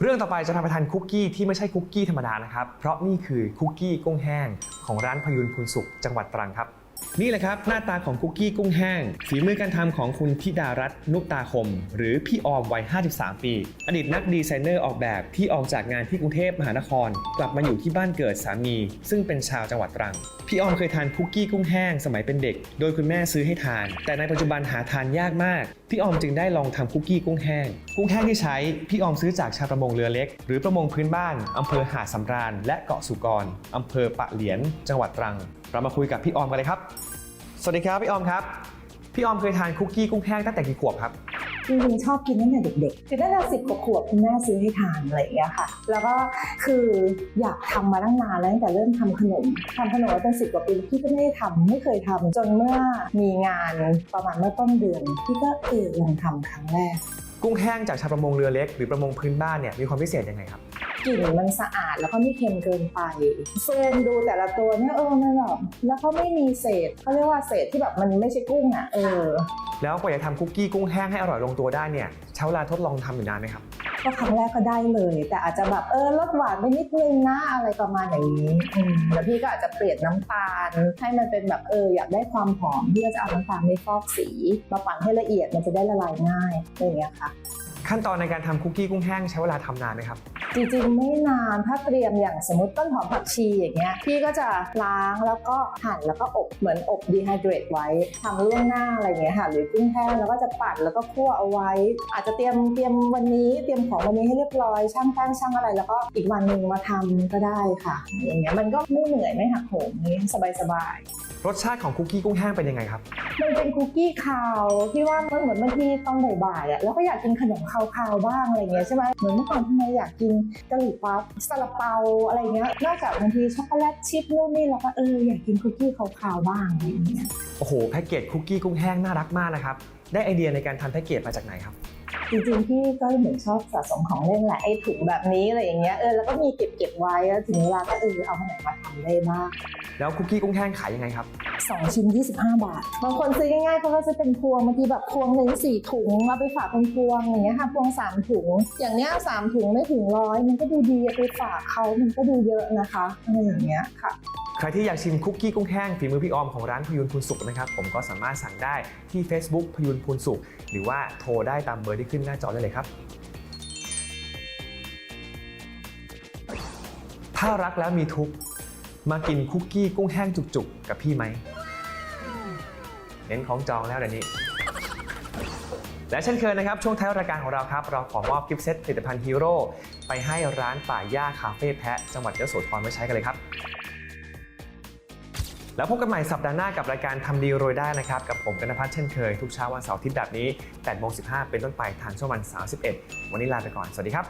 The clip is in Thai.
เรื่องต่อไปจะพาไปทานคุกกี้ที่ไม่ใช่คุกกี้ธรรมดานะครับ เพราะนี่คือคุกกี้กุ้งแห้งของร้านพยุนพูนสุขจังหวัดตรังครับ นี่แหละครับหน้าตาของคุกกี้กุ้งแห้ง ฝีมือการทำของคุณธิดารัตน์นุตาคม หรือพี่ออมวัย 53 ปี อดีตนักดีไซเนอร์ออกแบบที่ออกจากงานที่กรุงเทพมหานคร กลับมาอยู่ที่บ้านเกิดสามี ซึ่งเป็นชาวจังหวัดตรัง พี่ออมเคยทานคุกกี้กุ้งแห้งสมัยเป็นเด็ก โดยคุณแม่ซื้อให้ทาน แต่ในปัจจุบันหาทานยากมาก พี่ออมจึงได้ลองทำคุกกี้กุ้งแห้ง กุ้งแห้งที่ใช้พี่ออมซื้อจากชาวประมงเรือเล็ก หรือประมงพื้นบ้านอำเภอหาดสำราญ และเกาะสุกรอำเภอปะเหลียน จังหวัดตรัง เรามาคุยกับพี่ออมกันเลยครับ สวัสดีครับพี่ออมครับ พี่ออมเคยทานคุกกี้กุ้งแห้งตั้งแต่กี่ขวบครับจริงๆชอบกินตั้งแต่เด็กๆคือตั้งแต่สิบกว่าขวบคุณแม่ซื้อให้ทานอะไรอย่างเงี้ยค่ะ แล้วก็คืออยากทำมาตั้งนานแล้วตั้งแต่เริ่มทำขนมทำขนมมาเป็นสิบกว่าปีพี่ก็ไม่ได้ทำไม่เคยทำจนเมื่อมีงานประมาณเมื่อต้นเดือนพี่ก็เออลองทำครั้งแรก กุ้งแห้งจากชาวประมงเรือเล็ก หรือประมงพื้นบ้านเนี่ยมีความพิเศษยังไงครับ กลิ่นมันสะอาดแล้วก็ไม่เค็มเกินไปซูมดูแต่ละตัวเนี่ยเออมันแบบแล้วก็ไม่มีเศษเขาเรียกว่าเศษที่แบบมันไม่ใช่กุ้งอะเออ แล้วกว่าจะทำคุกกี้กุ้งแห้งให้อร่อยลงตัวได้เนี่ยใช้เวลาทดลองทำอยู่นานไหมครับก็ครั้งแรกก็ได้เลย แต่อาจจะแบบเออลดหวานไปนิดนึงนะอะไรประมาณอย่างนี้อืมแล้วพี่ก็อาจจะเปลี่ยนน้ำตาล ให้มันเป็นแบบเอออยากได้ความหอมพี่ก็จะเอาน้ำตาลไม่ฟอกสีมาปั่นให้ละเอียดมันจะได้ละลายง่ายอะไรอย่างเงี้ยค่ะ ขั้นตอนในการทำคุกกี้กุ้งแห้งใช้เวลาทำนานไหมครับ จริงๆไม่นานถ้าเตรียมอย่างสมมติต้นหอมผักชีอย่างเงี้ยพี่ก็จะล้างแล้วก็หั่นแล้วก็อบเหมือนอบดีไฮเดรตไว้ทำล่วงหน้าอะไรเงี้ยค่ะหรือกุ้งแห้งแล้วก็จะปั่นแล้วก็คั่วเอาไว้ อาจจะเตรียมเตรียมวันนี้เตรียมของวันนี้ให้เรียบร้อยช่างแป้งช่างอะไร แล้วก็อีกวันหนึ่งมาทำก็ได้ค่ะ อย่างเงี้ยมันก็ไม่เหนื่อยไม่หักโหมนี้สบายๆ รสชาติของคุกกี้กุ้งแห้งเป็นยังไงครับ มันเป็นคุกกี้คาวที่ว่ามันเหมือนบางทีตอนบ่ายๆอะแล้วก็อยากกินขนมคาวๆบ้างอะไรเงี้ยใช่ไหมเหมือนเมื่อก่อนทำไมอยากกินกะหรี่ปั๊บซาลาเปาอะไรเงี้ยนอกจากบางทีช็อกโกแลตชิพนู่นนี่แล้วก็เอออยากกินคุกกี้คาวๆบ้างอะไรเงี้ยโอ้โหแพ็กเกจคุกกี้กุ้งแห้งน่ารักมากนะครับได้ไอเดียในการทำแพ็กเกจมาจากไหนครับจริงๆพี่ก็เหมือนชอบสะสมของเล่นแหละไอ้ถุงแบบนี้อะไรอย่างเงี้ยเออแล้วก็มีเก็บเก็บๆไว้แล้วถึงเวลาก็เออเอามาไหนมาทำได้บ้างแล้วคุกกี้กุ้งแห้งขายยังไงครับ สองชิ้น 25 บาท บางคนซื้อง่ายๆเขาก็จะเป็นพวงบางทีแบบพวงหนึ่งสี่ถุงเอาไปฝากเป็นพวงอย่างเงี้ยค่ะพวงสามถุง อย่างเนี้ยสามถุงไม่ถึงร้อยมันก็ดูดีไปฝากเขามันก็ดูเยอะนะคะอะไรอย่างเงี้ยค่ะใครที่อยากชิมคุกกี้กุ้งแห้งฝีมือพี่ออมของร้านพยุนพูนสุขนะครับผมก็สามารถสั่งได้ที่ Facebook พยุนพูนสุขหรือว่าโทรได้ตามเบอร์ที่ขึ้นหน้าจอได้เลยครับ ถ้ารักแล้วมีทุกข์ มากินคุกกี้กุ้งแห้งจุกๆ กับพี่ไหมเน้นของจองแล้วเดี๋ยวนี้ และเช่นเคยนะครับ ช่วงท้ายรายการของเราครับ เราขอมอบกิฟต์เซตผลิตภัณฑ์ฮีโร่ไปให้ร้านป่าย่าคาเฟ่แพะ จังหวัดยโสธรไว้ใช้กันเลยครับ แล้วพบกันใหม่สัปดาห์หน้ากับรายการทำดีโรยได้นะครับ กับผมกนพัฒน์เช่นเคย ทุกเช้าวันเสาร์อาทิตย์แบบนี้8โมง15 เป็นต้นไปทางช่องวัน 31 วันนี้ลาไปก่อน สวัสดีครับ